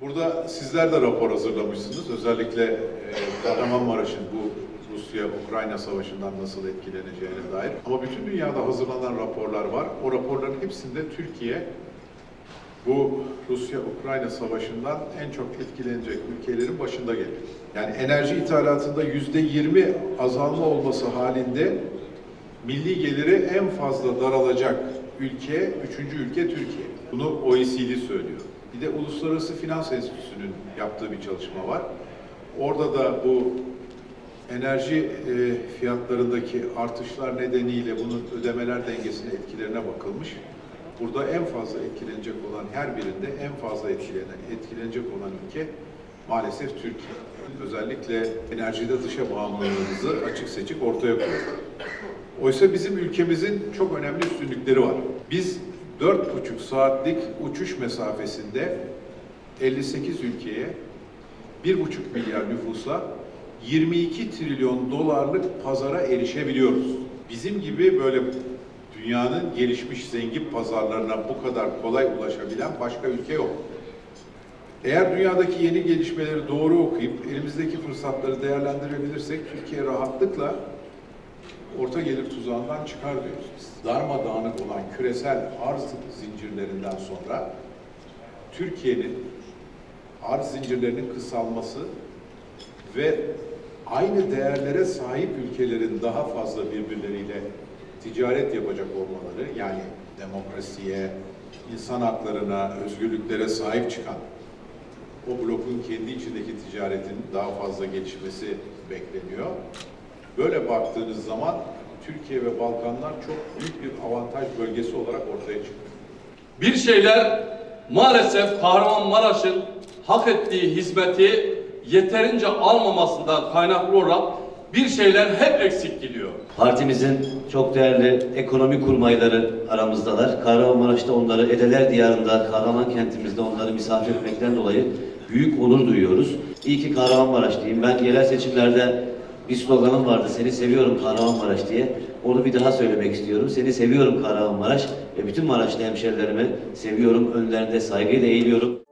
Burada sizler de rapor hazırlamışsınız. Özellikle e, Kahramanmaraş'ın bu Rusya-Ukrayna savaşından nasıl etkileneceğine dair. Ama bütün dünyada hazırlanan raporlar var. O raporların hepsinde Türkiye bu Rusya-Ukrayna savaşından en çok etkilenecek ülkelerin başında geliyor. Yani enerji ithalatında yüzde yirmi azalma olması halinde milli geliri en fazla daralacak ülke, üçüncü ülke Türkiye. Bunu OECD söylüyor. Bir de Uluslararası Finans Enstitüsü'nün yaptığı bir çalışma var. Orada da bu enerji e, fiyatlarındaki artışlar nedeniyle bunun ödemeler dengesine etkilerine bakılmış. Burada en fazla etkilenecek olan her birinde en fazla etkilenen, etkilenecek olan ülke maalesef Türkiye. Özellikle enerjide dışa bağımlılığımızı açık seçik ortaya koyuyor. Oysa bizim ülkemizin çok önemli üstünlükleri var. Biz 4,5 saatlik uçuş mesafesinde 58 ülkeye 1,5 milyar nüfusa 22 trilyon dolarlık pazara erişebiliyoruz. Bizim gibi böyle dünyanın gelişmiş zengin pazarlarına bu kadar kolay ulaşabilen başka ülke yok. Eğer dünyadaki yeni gelişmeleri doğru okuyup elimizdeki fırsatları değerlendirebilirsek Türkiye rahatlıkla orta gelir tuzağından çıkar diyoruz biz. Darmadağınık olan küresel arz zincirlerinden sonra Türkiye'nin arz zincirlerinin kısalması ve aynı değerlere sahip ülkelerin daha fazla birbirleriyle ticaret yapacak olmaları yani demokrasiye, insan haklarına, özgürlüklere sahip çıkan o blokun kendi içindeki ticaretin daha fazla gelişmesi bekleniyor. Böyle baktığınız zaman Türkiye ve Balkanlar çok büyük bir avantaj bölgesi olarak ortaya çıkıyor. Bir şeyler maalesef Kahramanmaraş'ın hak ettiği hizmeti yeterince almamasından kaynaklı olarak bir şeyler hep eksik gidiyor. Partimizin çok değerli ekonomi kurmayları aramızdalar. Kahramanmaraş'ta onları Edeler Diyarı'nda, Kahraman kentimizde onları misafir etmekten dolayı büyük onur duyuyoruz. İyi ki Kahramanmaraş diyeyim. Ben yerel seçimlerde bir sloganım vardı. Seni seviyorum Kahramanmaraş diye. Onu bir daha söylemek istiyorum. Seni seviyorum Kahramanmaraş ve bütün Maraşlı hemşerilerimi seviyorum. Önlerinde saygıyla eğiliyorum.